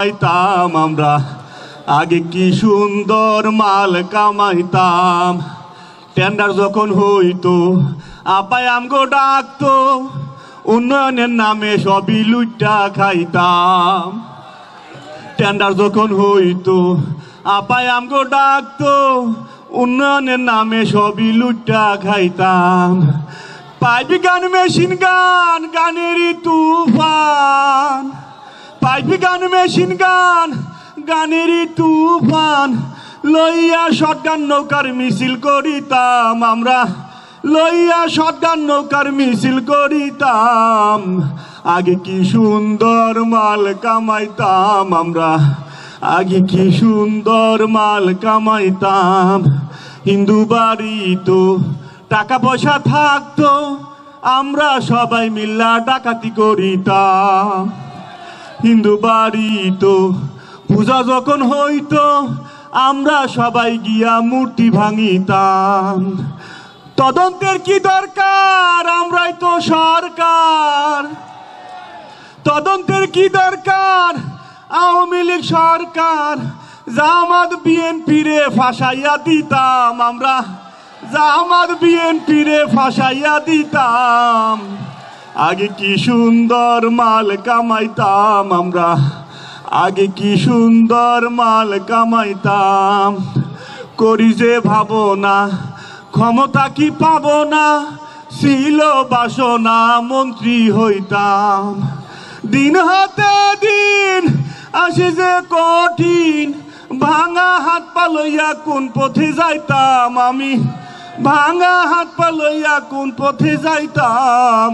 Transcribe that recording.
কামাইতাম আমরা। আগে কি সুন্দর মাল কামাইতাম। টেন্ডার যখন হইতো আপায় আমগো ডাকতো, উন্নয়নের নামে সবই লুইটা খাইতাম। টেন্ডার যখন হইতো আপায় আমগো ডাকতো, উন্নয়নের নামে সবই লুইটা খাইতাম। পাইপ গান, মেশিন গান, গানেরই তুফান। পাইপ গান, মেশিন গান গানেরই তুফান। লইয়া শটগান নৌকার মিছিল করিতাম আমরা। লইয়া শটগান নৌকার মিছিল করিতাম। আগে কি সুন্দর মাল কামাইতাম আমরা। আগে কি সুন্দর মাল কামাইতাম। হিন্দু বাড়ি তো টাকা পয়সা থাকতো। আমরা সবাই মিল্লা ডাকাতি করিতাম। হিন্দু বাড়ি তো, পূজা যখন হইত, আমরা সবাই গিয়া মূর্তি ভাঙিতাম। তদন্তের কি দরকার? আমরাই তো সরকার। তদন্তের কি দরকার? আওয়ামী লীগ সরকার জামাত বিএনপি রে ফাঁসাইয়া দিতাম। আমরা জামাত বিএনপি রে ফাঁসাইয়া দিতাম। আগে কি সুন্দর মাল কামাইতাম আমরা? আগে কি সুন্দর মাল কামাইতাম? করি যে ভাবনা, ক্ষমতা কি পাবো না ছিল বাসনা, মন্ত্রী হইতাম। দিন হাতে দিন আসে যে কঠিন, ভাঙা হাত পা লইয়া কোন পথে যাইতাম আমি? ভাঙা হাত পা লইয়া কোন পথে যাইতাম?